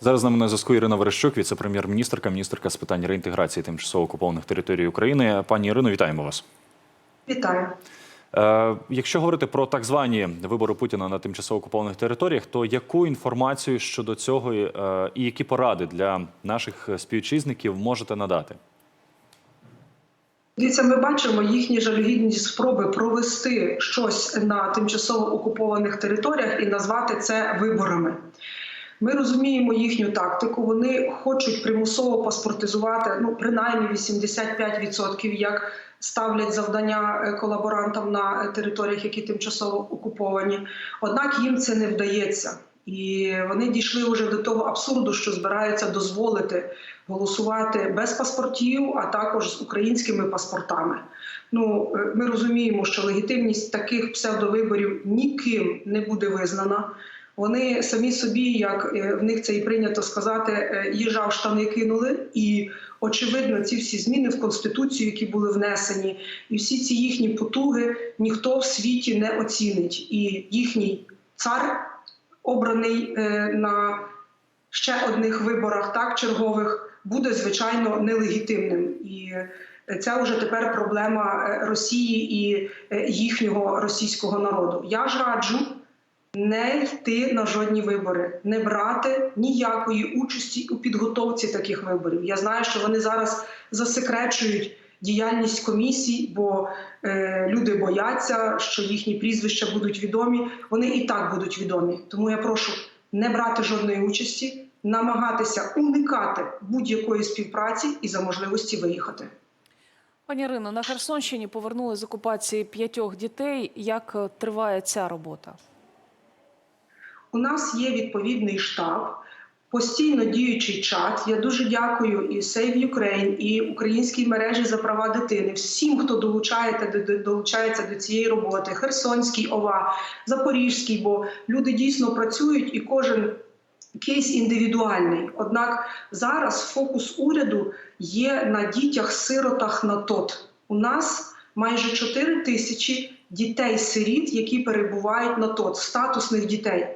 Зараз з нами на зв'язку Ірина Верещук, віце-прем'єр-міністрка, міністерка з питань реінтеграції тимчасово окупованих територій України. Пані Ірино, вітаємо вас. Вітаю. Е, якщо говорити про так звані вибори Путіна на тимчасово окупованих територіях, то яку інформацію щодо цього е, і які поради для наших співвітчизників можете надати? Дивіться, ми бачимо їхні жалюгідні спроби провести щось на тимчасово окупованих територіях і назвати це виборами. Ми розуміємо їхню тактику. Вони хочуть примусово паспортизувати ну принаймні 85%, як ставлять завдання е, колаборантам на територіях, які тимчасово окуповані. Однак їм це не вдається. І вони дійшли вже до того абсурду, що збираються дозволити голосувати без паспортів, а також з українськими паспортами. Ну е, ми розуміємо, що легітимність таких псевдовиборів ніким не буде визнана. Вони самі собі, як е, в них це і прийнято сказати, е, їжа в штани кинули. І очевидно, ці всі зміни в конституцію, які були внесені, і всі ці їхні потуги ніхто в світі не оцінить. І їхній цар обраний е, на ще одних виборах, так чергових, буде звичайно нелегітимним. І це вже тепер проблема Росії і їхнього російського народу. Я ж раджу не йти на жодні вибори, не брати ніякої участі у підготовці таких виборів. Я знаю, що вони зараз засекречують діяльність комісій, бо е, люди бояться, що їхні прізвища будуть відомі. Вони і так будуть відомі. Тому я прошу не брати жодної участі, намагатися уникати будь-якої співпраці і за можливості виїхати. Пані Ірино, на Херсонщині повернули з окупації п'ятьох дітей. Як е, триває ця робота? У нас є відповідний штаб, постійно діючий чат. Я дуже дякую і Save Ukraine, і українській мережі за права дитини. Всім, хто долучаєте до долучається до цієї роботи. Херсонський ОВА, Запорізький, бо люди дійсно працюють і кожен. Кейс індивідуальний. Однак зараз фокус уряду є на дітях-сиротах на ТОТ. У нас майже 4 тисячі дітей-сиріт, які перебувають на ТОТ, статусних дітей.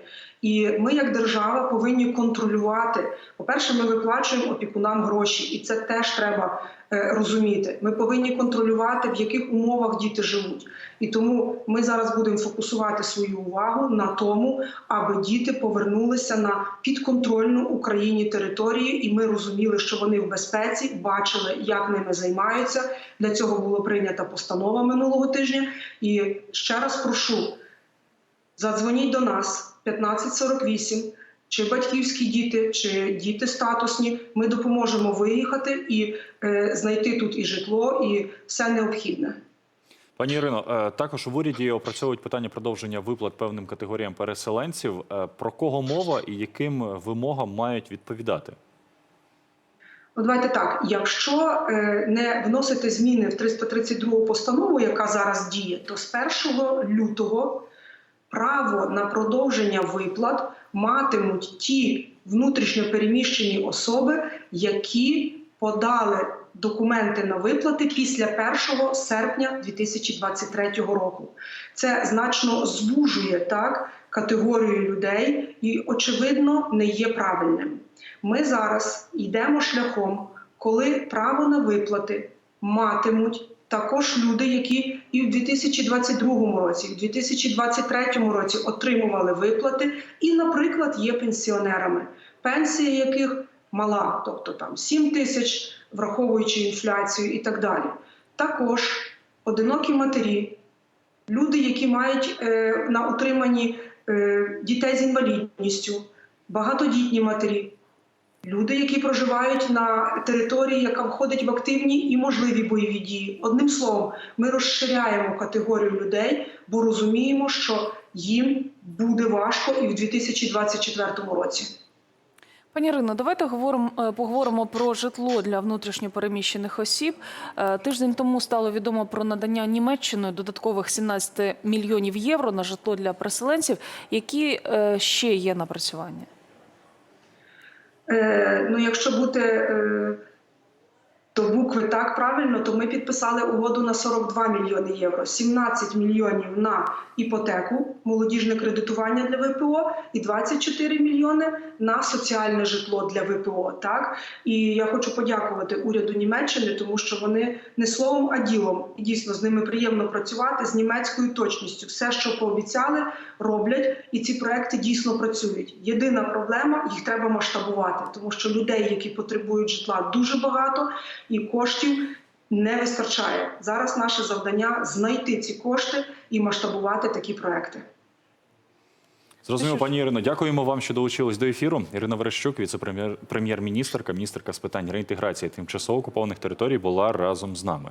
І ми, як держава, повинні контролювати. По-перше, ми виплачуємо опікунам гроші, і це теж треба е, розуміти. Ми повинні контролювати, в яких умовах діти живуть. І тому ми зараз будемо фокусувати свою увагу на тому, аби діти повернулися на підконтрольну Україні територію, і ми розуміли, що вони в безпеці, бачили, як ними займаються. Для цього була прийнята постанова минулого тижня. І ще раз прошу. Задзвоніть до нас 1548, чи батьківські діти, чи діти статусні. Ми допоможемо виїхати і е, знайти тут і житло, і все необхідне. Пані Ірино, е, також в уряді опрацьовують питання продовження виплат певним категоріям переселенців. Е, Про кого мова і яким вимогам мають відповідати? Ну, давайте так. Якщо е, не вносити зміни в 332 постанову, яка зараз діє, то з 1 лютого право на продовження виплат матимуть ті внутрішньо переміщені особи, які подали документи на виплати після 1 серпня 2023 року. Це значно звужує так категорію людей і, очевидно, не є правильним. Ми зараз йдемо шляхом, коли право на виплати матимуть також люди, які і в 2022 році, і в 2023 році отримували виплати, і, наприклад, є пенсіонерами, пенсія яких мала, тобто там 7 тисяч, враховуючи інфляцію і так далі. Також одинокі матері, люди, які мають е, на утриманні е, дітей з інвалідністю, багатодітні матері. Люди, які проживають на території, яка входить в активні і можливі бойові дії. Одним словом, ми розширяємо категорію людей, бо розуміємо, що їм буде важко і в 2024 році. Пані Ірино, давайте говоримо, е, поговоримо про житло для внутрішньопереміщених осіб. Е, Тиждень тому стало відомо про надання Німеччиною додаткових 17 мільйонів євро на житло для переселенців. Які е, ще є напрацювання? Е, ну, якщо бути, е, то букви так правильно, то ми підписали угоду на 42 мільйони євро, 17 мільйонів на іпотеку, молодіжне кредитування для ВПО і 24 мільйони на соціальне житло для ВПО. Так і я хочу подякувати уряду Німеччини, тому що вони не словом, а ділом і дійсно з ними приємно працювати з німецькою точністю. Все, що пообіцяли, роблять, і ці проекти дійсно працюють. Єдина проблема їх треба масштабувати, тому що людей, які потребують житла, дуже багато, і коштів не вистачає. Зараз наше завдання знайти ці кошти і масштабувати такі проекти. Зрозуміло, пані Ірино, дякуємо вам, що долучились до ефіру. Ірина Верещук, віце-прем'єр- прем'єр-міністерка, міністерка з питань реінтеграції тимчасово окупованих територій, була разом з нами.